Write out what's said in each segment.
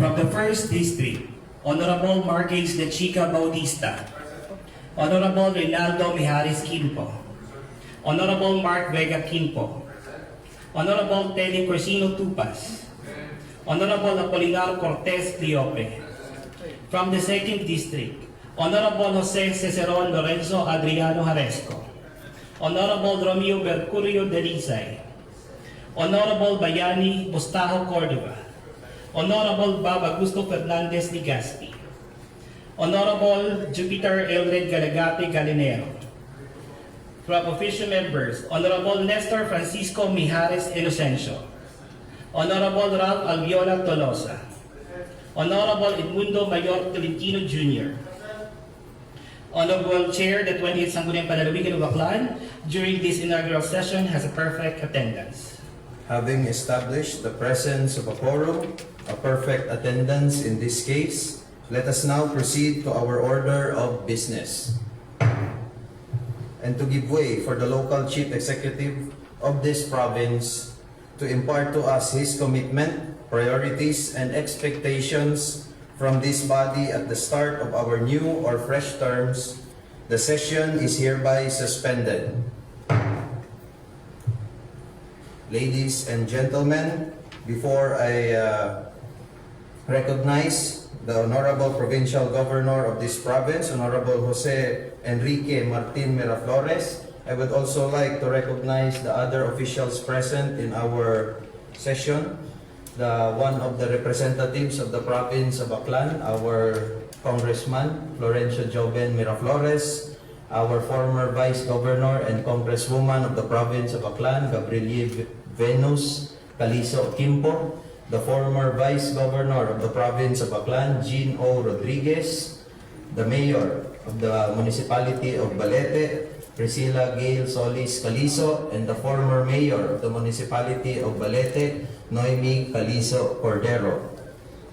From the First District, Honorable Marquez de Chica Bautista, Honorable Reynaldo Mijares Quimpo, Honorable Mark Vega Quimpo, Honorable Teddy Corsino Tupas, Honorable Apolinar Cortez Cleope. From the Second District, Honorable Jose Ciceron Lorenzo Adriano Jaresco, Honorable Romeo Mercurio de Rizay, Honorable Bayani Bustajo Cordova, Honorable Bob Augusto Fernandez Ligaspi, Honorable Jupiter Elred Galagate Galinero. From official members, Honorable Nestor Francisco Mijares Inocencio, Honorable Ralph Alviola Tolosa, Honorable Edmundo Mayor Tolentino Jr., Honorable Chair, the 20th Sangguniang Panalawigan of Aklan, during this inaugural session has a perfect attendance. Having established the presence of a quorum, a perfect attendance in this case, let us now proceed to our order of business. And to give way for the local chief executive of this province to impart to us his commitment, priorities, and expectations from this body at the start of our new or fresh terms, the session is hereby suspended. Ladies and gentlemen, before I uh, recognize the Honorable Provincial Governor of this province, Honorable Jose Enrique Martin Miraflores, I would also like to recognize the other officials present in our session. The one of the representatives of the province of Aklan, our Congressman Florencio Joven Miraflores, our former Vice Governor and Congresswoman of the province of Aklan, Gabrielle Venus Calizo Quimpo, the former Vice Governor of the province of Aklan, Jean O. Rodriguez, the Mayor of the Municipality of Balete, Priscilla Gail Solis Caliso, and the former Mayor of the Municipality of Balete, Noemi Caliso Cordero.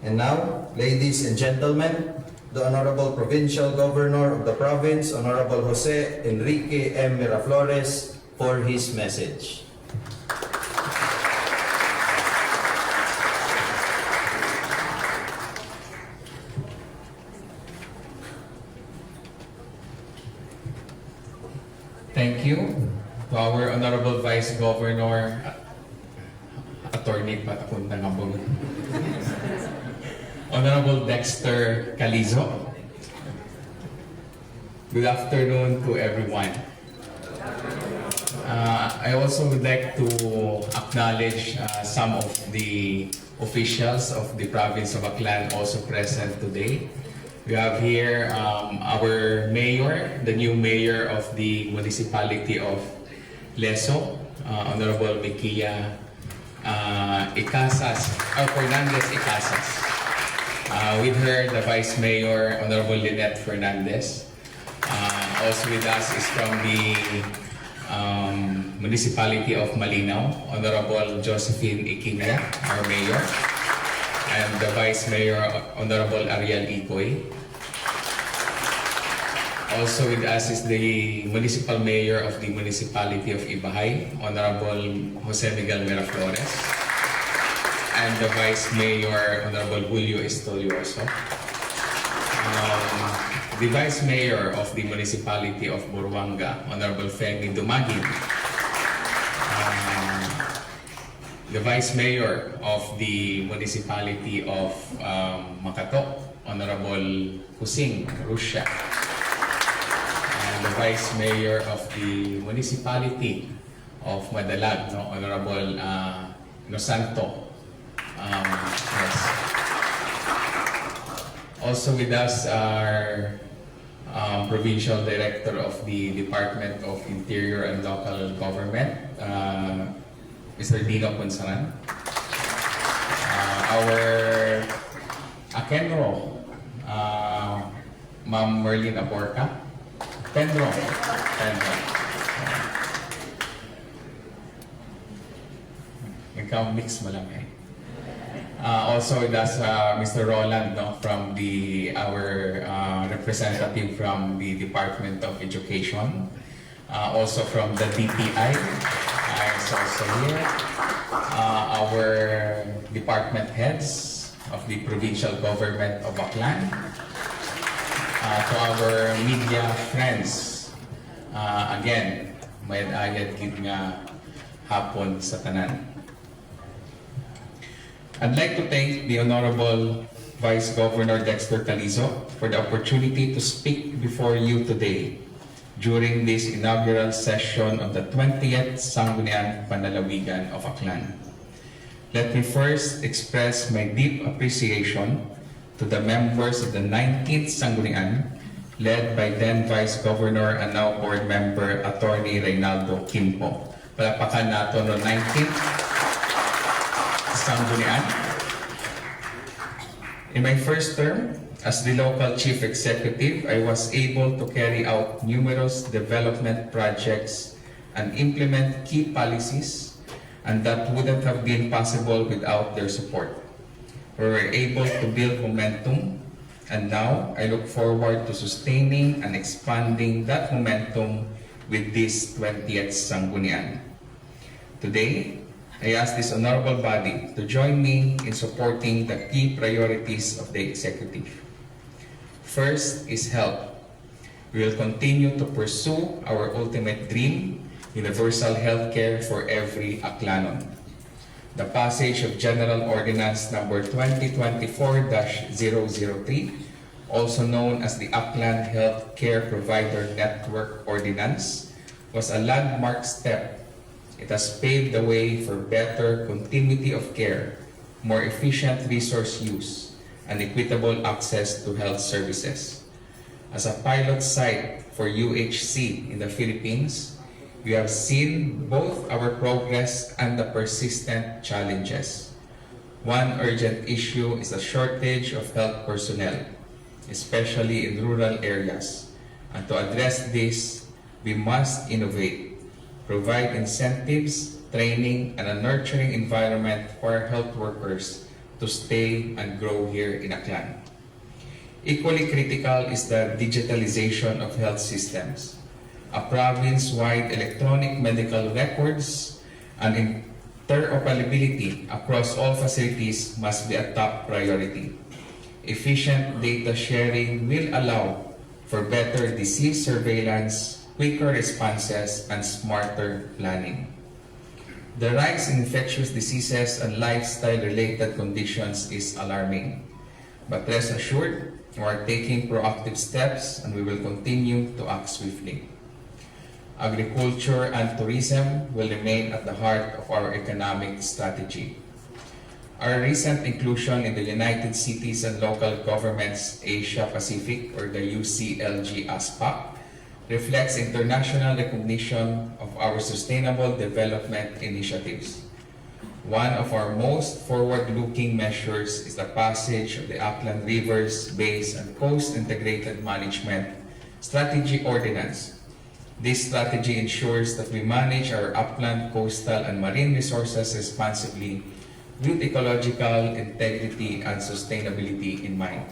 And now, ladies and gentlemen, the Honorable Provincial Governor of the province, Honorable Jose Enrique M. Miraflores, for his message. Thank you to our Honorable Vice Governor, Attorney Patakun Nangabong, Honorable Dexter Calizo. Good afternoon to everyone. Uh, I also would like to acknowledge uh, some of the officials of the province of Aklan also present today. We have here um, our mayor, the new mayor of the municipality of Leso, uh, Honorable Mikia uh, Icasas, or Fernandez Icasas. Uh, with her, the Vice Mayor, Honorable Lynette Fernandez. Uh, also with us is from the um, Municipality of Malinaw, Honorable Josephine Iquina, our Mayor. And the Vice Mayor, Honorable Ariel Ikoy. Also with us is the Municipal Mayor of the Municipality of Ibahay, Honorable Jose Miguel Miraflores. And the Vice Mayor, Honorable Julio Estolioso. Um, the Vice Mayor of the Municipality of Buruanga, Honorable Femi Dumagin. Um, the Vice Mayor of the Municipality of um, Makato, Honorable Husing Rusya. The Vice Mayor of the Municipality of Madalag, no, Honorable uh, Nosanto. Um, yes. Also with us are um, Provincial Director of the Department of Interior and Local Government, uh, Mr. Dino Punsaran. Uh, our Akenro, uh, Ma'am Merlin Aborca. Pendro. Pendro. Nagka-mix mo lang eh. Uh, also us, uh, Mr. Roland no, from the our uh, representative from the Department of Education. Uh, also from the DTI uh, is also here. Uh, our department heads, of the provincial government of Aklan, to our media friends, uh, again, may agad gid nga hapon sa tanan. I'd like to thank the Honorable Vice Governor Dexter Calizo for the opportunity to speak before you today during this inaugural session of the 20th Sangguniang Panalawigan of Aklan. Let me first express my deep appreciation to the members of the 19th Sangguniang led by then Vice Governor and now Board Member Attorney Reynaldo Quimpo. Palapakan nato no 19th Sangguniang. In my first term as the local chief executive, I was able to carry out numerous development projects and implement key policies, and that wouldn't have been possible without their support. We were able to build momentum, and now I look forward to sustaining and expanding that momentum with this 20th Sangguniang. Today, I ask this honorable body to join me in supporting the key priorities of the executive. First is health. We will continue to pursue our ultimate dream, universal health care for every Aklanon. The passage of General Ordinance Number 2024-003, also known as the Aklan Health Care Provider Network Ordinance, was a landmark step it has paved the way for better continuity of care, more efficient resource use, and equitable access to health services. As a pilot site for UHC in the Philippines, we have seen both our progress and the persistent challenges. One urgent issue is the shortage of health personnel, especially in rural areas. And to address this, we must innovate provide incentives, training, and a nurturing environment for health workers to stay and grow here in Aklan. Equally critical is the digitalization of health systems. A province-wide electronic medical records and interoperability across all facilities must be a top priority. Efficient data sharing will allow for better disease surveillance, quicker responses, and smarter planning. The rise in infectious diseases and lifestyle-related conditions is alarming. But rest assured, we are taking proactive steps and we will continue to act swiftly. Agriculture and tourism will remain at the heart of our economic strategy. Our recent inclusion in the United Cities and Local Governments Asia Pacific or the UCLG ASPAC reflects international recognition of our sustainable development initiatives. One of our most forward-looking measures is the passage of the Upland Rivers, Bays, and Coast Integrated Management Strategy Ordinance. This strategy ensures that we manage our upland, coastal, and marine resources responsibly with ecological integrity and sustainability in mind.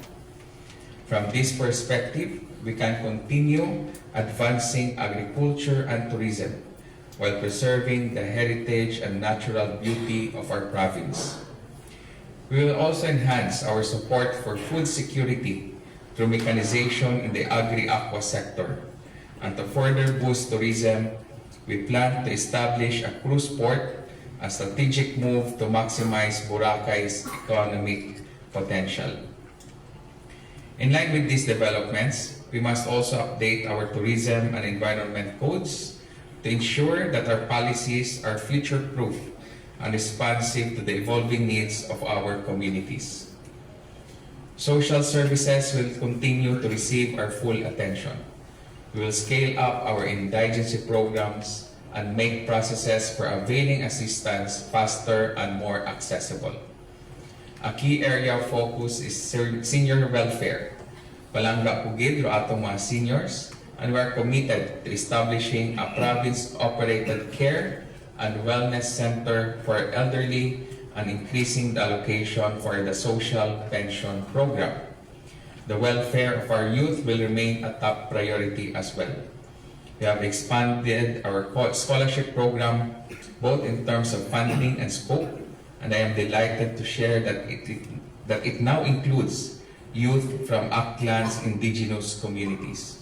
From this perspective, we can continue advancing agriculture and tourism while preserving the heritage and natural beauty of our province. We will also enhance our support for food security through mechanization in the agri-aqua sector. And to further boost tourism, we plan to establish a cruise port, a strategic move to maximize Boracay's economic potential. In line with these developments, we must also update our tourism and environment codes to ensure that our policies are future-proof and responsive to the evolving needs of our communities. Social services will continue to receive our full attention. We will scale up our indigency programs and make processes for availing assistance faster and more accessible. A key area of focus is senior welfare. Palangga pugid ro atong mga seniors and we are committed to establishing a province-operated care and wellness center for elderly and increasing the allocation for the social pension program. The welfare of our youth will remain a top priority as well. We have expanded our scholarship program both in terms of funding and scope, and I am delighted to share that it that it now includes youth from Aklan's indigenous communities.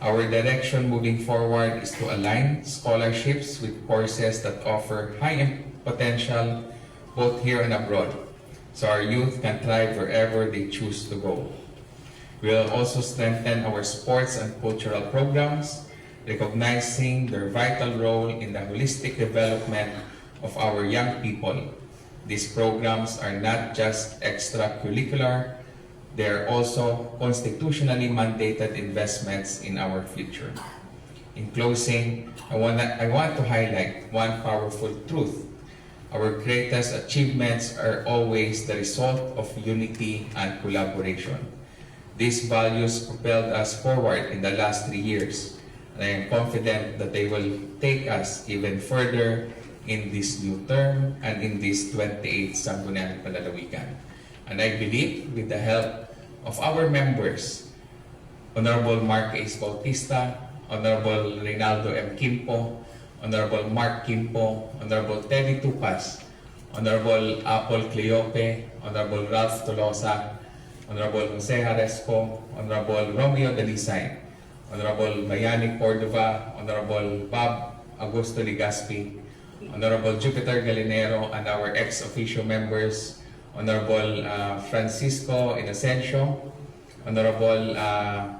Our direction moving forward is to align scholarships with courses that offer high potential both here and abroad, so our youth can thrive wherever they choose to go. We'll also strengthen our sports and cultural programs, recognizing their vital role in the holistic development of our young people. These programs are not just extracurricular, they are also constitutionally mandated investments in our future. In closing, I want, I want to highlight one powerful truth. Our greatest achievements are always the result of unity and collaboration. These values propelled us forward in the last three years, and I am confident that they will take us even further in this new term and in this 28th Sangguniang Panlalawigan. And I believe with the help of our members, Honorable Mark Ace Bautista, Honorable Reynaldo M. Kimpo, Honorable Mark Kimpo, Honorable Teddy Tupas, Honorable Apple Cleope, Honorable Ralph Tolosa, Honorable Jose Haresco, Honorable Romeo Dalisay, Honorable Mayani Cordova, Honorable Bob Augusto Ligaspi, Honorable Jupiter Galinero, and our ex-officio members, Honorable uh, Francisco Inocencio, Honorable uh,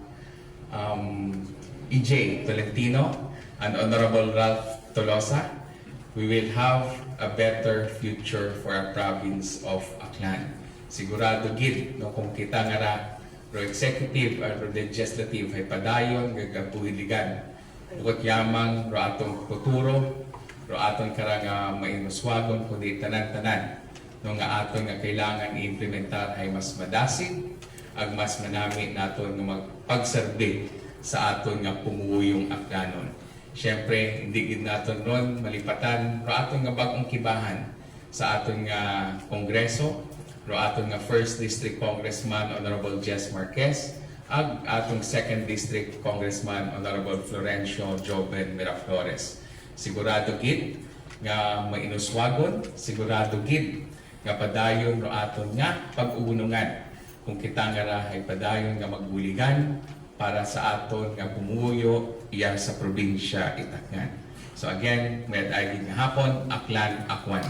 um, EJ Tolentino, and Honorable Ralph Tolosa, we will have a better future for our province of Aklan. Sigurado gid no kung kita nga ra ro executive ro legislative ay padayon gagapuhiligan. Bukod yamang ro atong futuro, ro aton karang uh, mainuswagon kundi tanan-tanan no nga aton nga kailangan i-implementar ay mas madasig ag mas manami naton nga magpagserbe sa aton nga pumuyong aklanon. Siyempre, hindi gid naton ron malipatan ro aton nga bagong kibahan sa aton nga kongreso, ro aton nga First District Congressman Honorable Jess Marquez, ag atong Second District Congressman Honorable Florencio Joven Miraflores. Sigurado gid nga mainuswagon, sigurado gid nga padayon ro aton nga pag-uunungan kung kita nga ra ay padayon nga magbuligan para sa aton nga pumuyo iya sa probinsya Itaknan. So again, may nga hapon, Aklan, Akwan.